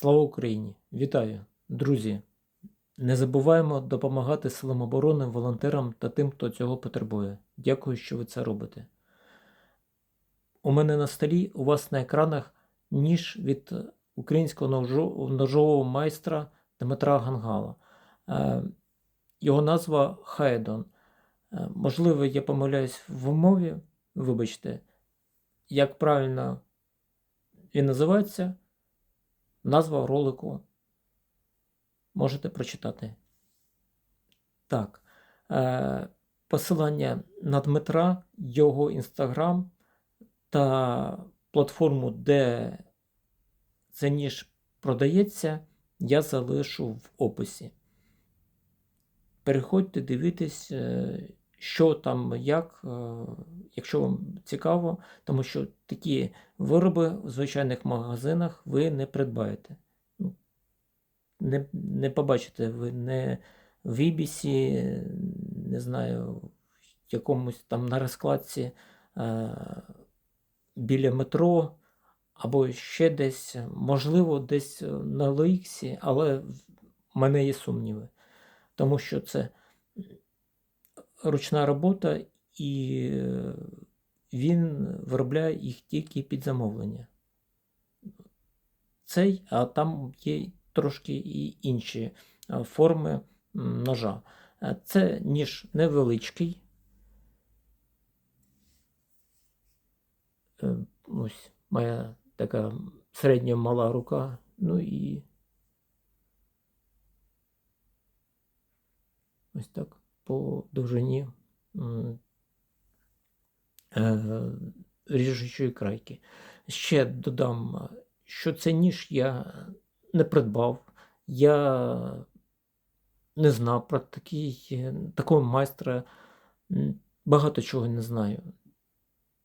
Слава Україні! Вітаю, друзі! Не забуваємо допомагати силам оборони, волонтерам та тим, хто цього потребує. Дякую, що ви це робите. У мене на столі, у вас на екранах ніж від українського ножового майстра Дмитра Гангала. Е, Його назва Хайдон. Е, Можливо, я помиляюсь в мові, вибачте, як правильно він називається, назва ролику можете прочитати. Так. Е, посилання на Дмитра, його інстаграм та платформу, де цей ніж продається, я залишу в описі. Переходьте, дивитесь, що там, як, е, якщо вам цікаво, тому що такі вироби в звичайних магазинах ви не придбаєте. Ну, Не, не побачите ви не в Ібісі, не знаю, в якомусь там на розкладці е, біля метро або ще десь, можливо, десь на LX, але в мене є сумніви, тому що це ручна робота і е, він виробляє їх тільки під замовлення. Цей, а там є трошки і інші е, форми ножа. Е, Це ніж невеличкий. Ось моя така середня мала рука. Ну і ось так по довжині е, ріжучої крайки. Ще додам, що цей ніж я не придбав. Я не знав про такий, такого майстра. Багато чого не знаю.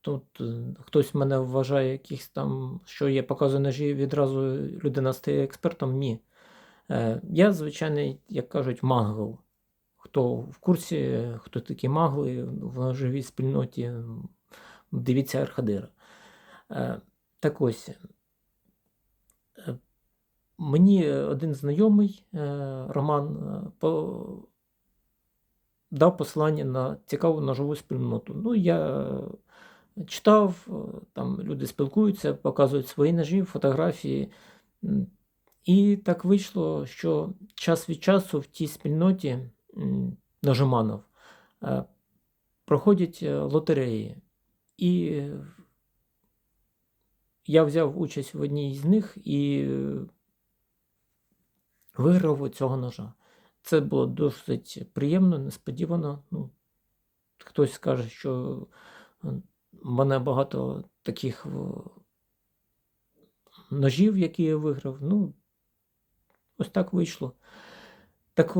Тут е, хтось мене вважає якихось там, що я показую ножі, відразу людина стає експертом. Ні. Е, Я звичайний, як кажуть, мангл. Хто в курсі, хто такі магли в ножовій спільноті, дивіться Архадира. Е, Так ось. е, Мені один знайомий е, Роман дав посилання на цікаву ножову спільноту. Ну, я читав, там люди спілкуються, показують свої ножі, фотографії. І так вийшло, що час від часу в тій спільноті м, ножеманов е, проходять е, лотереї. І е, я взяв участь в одній з них і виграв цього ножа. Це було досить приємно, несподівано. Ну, хтось скаже, що в мене багато таких ножів, які я виграв. Ну, ось так вийшло. Так,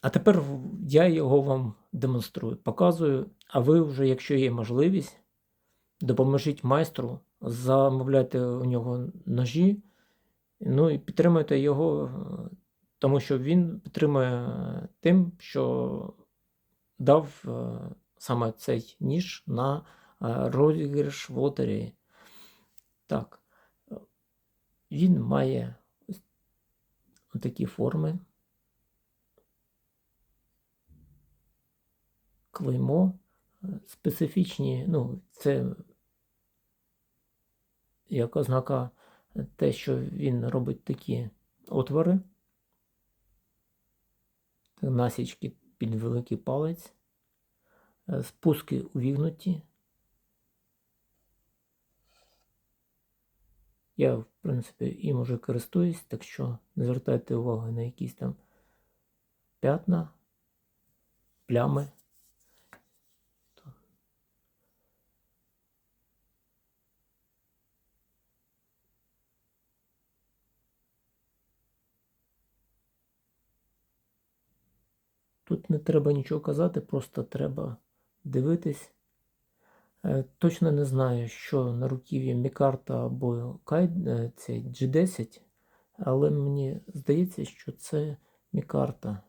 а тепер я його вам демонструю, показую. А ви вже, якщо є можливість, допоможіть майстру, замовляйте у нього ножі, ну і підтримуйте його, тому що він підтримує тим, що дав е, саме цей ніж на е, розіграш в лотереї. Так, він має такі форми. Клеймо е, специфічні, ну, це як ознака е, те, що він робить такі отвори, насічки під великий палець, е, спуски увігнуті. Я, в принципі, їм уже користуюсь, так що не звертайте увагу на якісь там п'ятна, плями. Тут не треба нічого казати, просто треба дивитись. Е, Точно не знаю, що на руків'ї Мікарта або Кай, е, цей G10, але мені здається, що це Мікарта.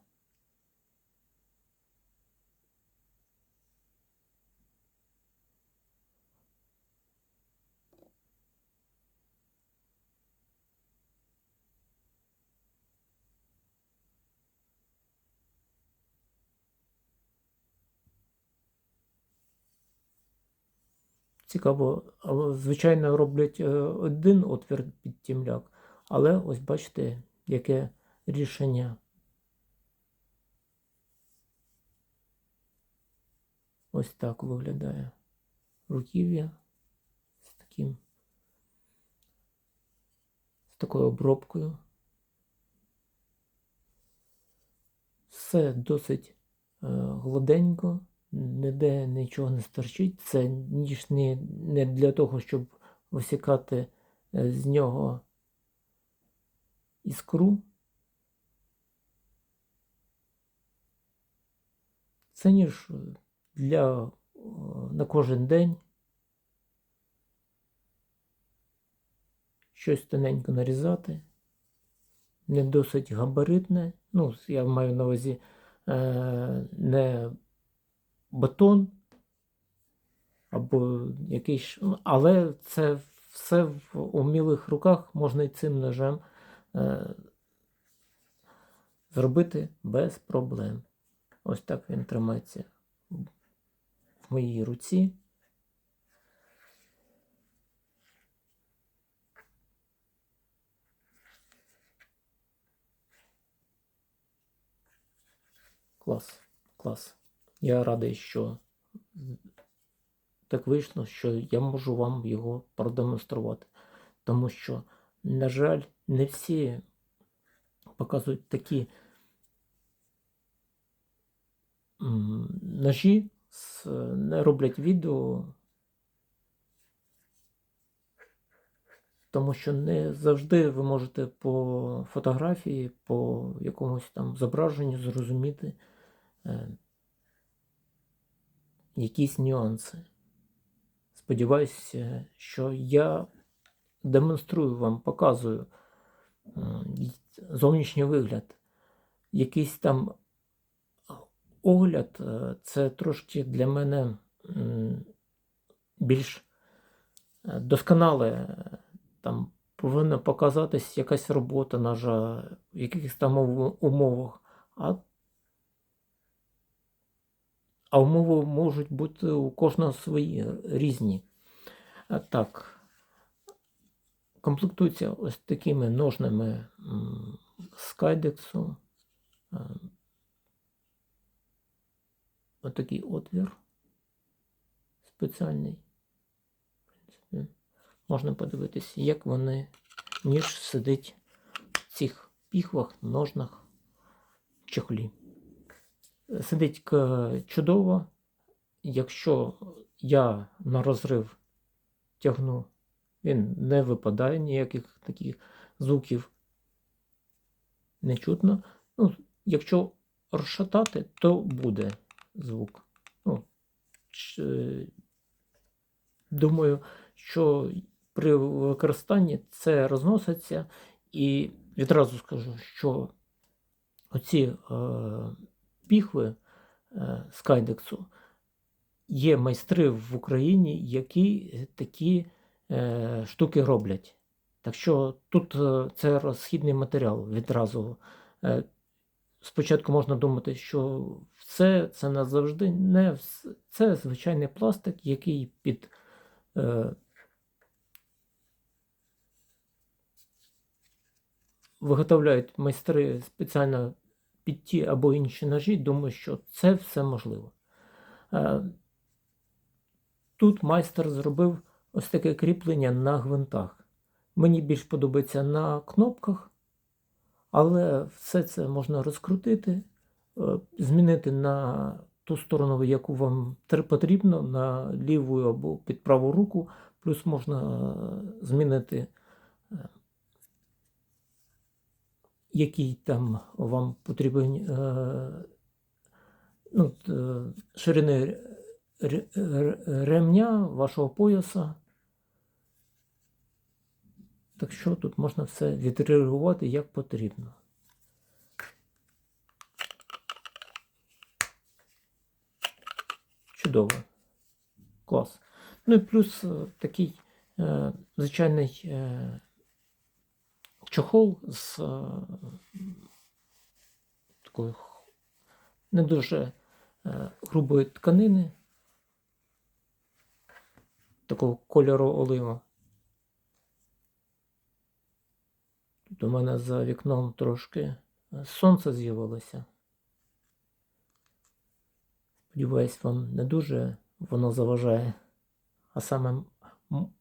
Цікаво, звичайно, роблять е, один отвір під тімляк, але ось бачите, яке рішення. Ось так виглядає руків'я з таким з такою обробкою. Все досить е, гладенько, ніде нічого не стерчить. Це ніж не, для того, щоб висікати е, з нього іскру. Це ніж е, для на кожен день. Щось тоненько нарізати. Не досить габаритне. Ну, я маю на увазі е, не бетон або якийсь. ну, Але це все в умілих руках можна і цим ножем е, зробити без проблем. Ось так він тримається в моїй руці. Клас, клас. Я радий, що так вийшло, що я можу вам його продемонструвати. Тому що, на жаль, не всі показують такі ножі, не роблять відео, тому що не завжди ви можете по фотографії, по якомусь там зображенню зрозуміти е, якісь нюанси. Сподіваюся, що я демонструю вам, показую зовнішній вигляд. Якийсь там огляд, е, це трошки для мене більш е, досконале. е, Там повинна показатись якась робота ножа в якихось там умовах. А, а умови можуть бути у кожного свої різні. Так. Комплектується ось такими ножними з кайдексу. Отакий отвір спеціальний. В принципі, можна подивитися, як вони ніж сидить в цих піхвах, ножнах, чехлі. Сидить чудово. Якщо я на розрив тягну, він не випадає, ніяких таких звуків не чутно. Ну, якщо розшатати, то буде звук. Ну, е, думаю, що при використанні це розноситься, і відразу скажу, що оці е, піхви е, з кайдексу є майстри в Україні, які такі е, штуки роблять. Так що тут е, це розхідний матеріал відразу. Е, спочатку можна думати, що все це назавжди не це звичайний пластик, який під е, виготовляють майстри спеціально під ті або інші ножі. Думаю, що це все можливо. Е, тут майстер зробив ось таке кріплення на гвинтах. Мені більш подобається на кнопках, але все це можна розкрутити, е, змінити на ту сторону, яку вам потрібно, на ліву або під праву руку, плюс можна е, змінити, який там вам потрібен е, ну, ширини ре- ре- ремня вашого пояса. Так що тут можна все відреагувати як потрібно. Чудово. Клас. Ну і плюс е, такий е, звичайний е, чохол з е, такої не дуже е, грубої тканини. такого кольору олива. Тут у мене за вікном трошки е, сонце з'явилося. Сподіваюсь, вам не дуже воно заважає, а саме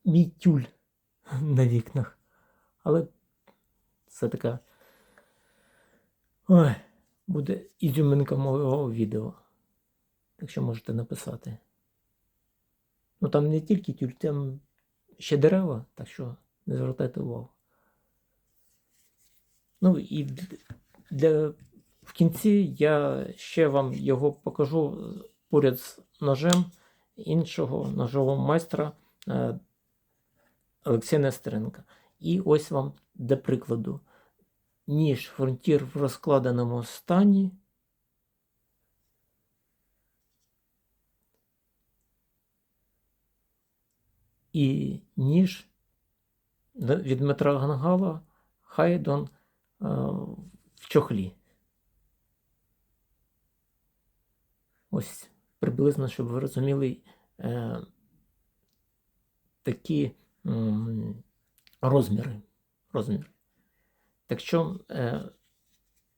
мій тюль на вікнах. Але це така. Ой, буде ізюминка мого відео. Так що можете написати. Ну там не тільки тюль, там ще дерева, так що не звертайте увагу. Ну і для, в кінці я ще вам його покажу поряд з ножем іншого ножового майстра е, Олексія Нестеренка. І ось вам для прикладу. Ніж фронтір в розкладеному стані. І ніж від Дмитра Гангала Хайдон е, в чохлі. Ось приблизно, щоб ви розуміли, е, такі розміри. Розміри. Так що, е,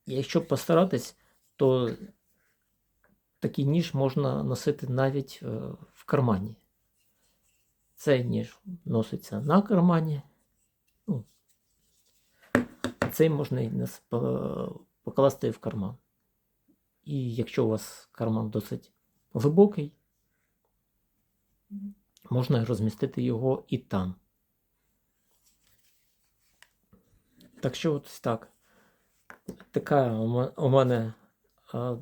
якщо постаратись, то такий ніж можна носити навіть е, в кармані. Цей ніж носиться на кармані. Ну, цей можна покласти в карман. І якщо у вас карман досить глибокий, можна розмістити його і там. Так що ось так. Така у мене, а,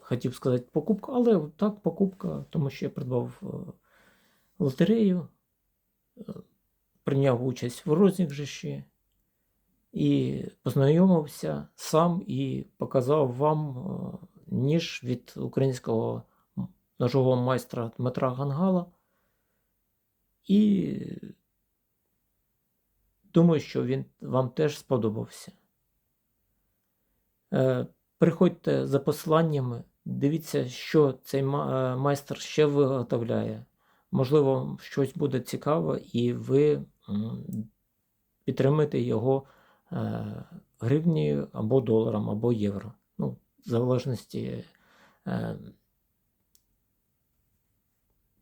хотів сказати, покупка, але так, покупка, тому що я придбав е, лотерею, е, прийняв участь в розіграші і познайомився сам і показав вам е, ніж від українського ножового майстра Дмитра Гангала. І думаю, що він вам теж сподобався. Е, Приходьте за посиланнями, дивіться, що цей е, майстер ще виготовляє. Можливо, щось буде цікаво, і ви підтримаєте його е, гривнею або доларом, або євро. Ну, в залежності,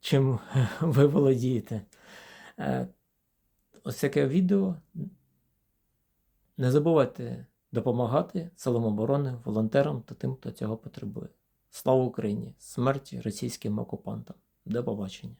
чим ви володієте. Ось таке відео. Не забувайте допомагати силам оборони, волонтерам та тим, хто цього потребує. Слава Україні! Смерті російським окупантам! До побачення!